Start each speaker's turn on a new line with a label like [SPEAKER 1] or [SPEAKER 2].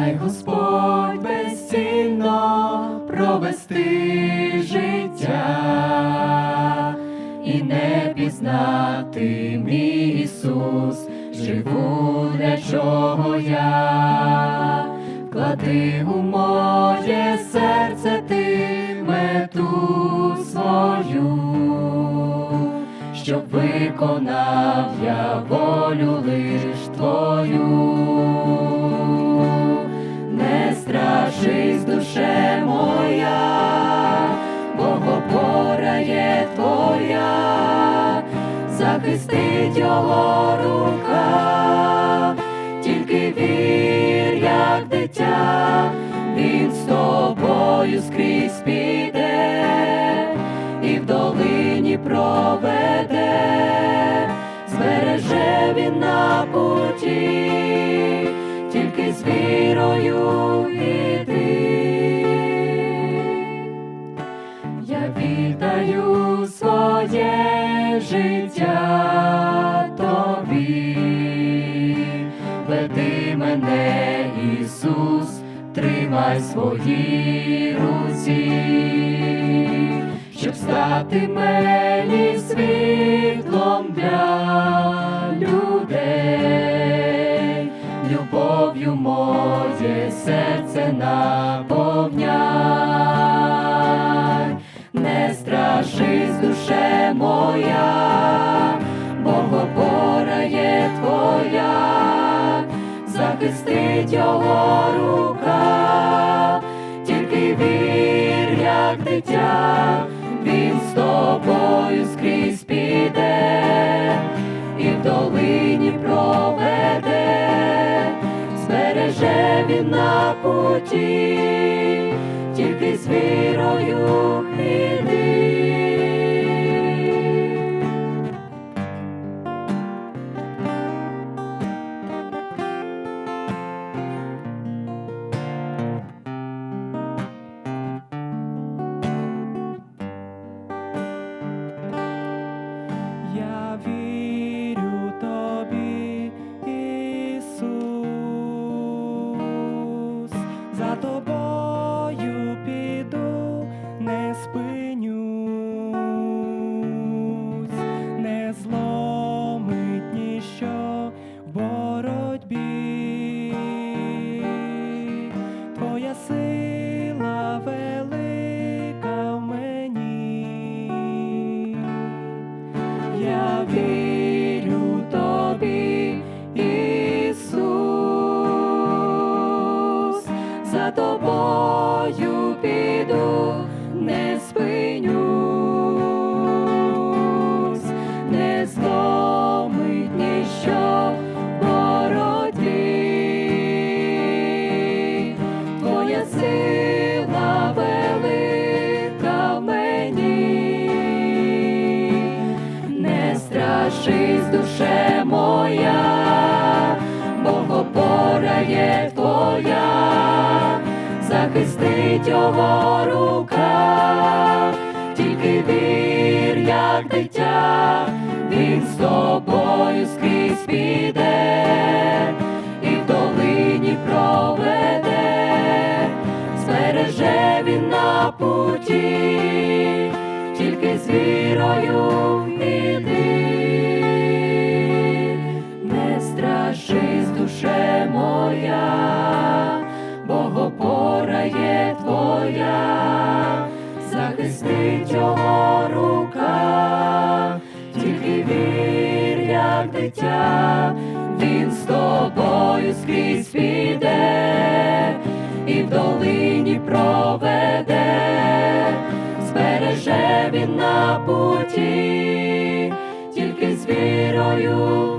[SPEAKER 1] дай Господь безцінно провести життя і не пізнати мій Ісус, живу для чого я, вклади у моє серце ти мету свою, щоб виконав я волю лиш твою. Страшись, душе моя, Богопора є твоя, захистить його рука, тільки вір, як дитя, він з тобою скрізь піде вірою іди. Я віддаю своє життя тобі, веди мене, Ісус, тримай свої руці, щоб стати мені світлом для людей, любов'ю моє серце наповняй, не страшись, душе моя, Богопора є твоя, захистить його рука, тільки вір, як дитя, він з тобою скрізь піде. І в долині проведе, на путі, тільки з вірою
[SPEAKER 2] не страшись, душе моя, Богопора є твоя, захистить його рука, тільки вір, як дитя, він з тобою скрізь піде і в долині проведе, збереже він на путі, тільки з вірою іди, душе моя, Богопора є твоя, захистить його рука, тільки вір, як дитя, він з тобою скрізь піде і в долині проведе, збереже він на путі, тільки з вірою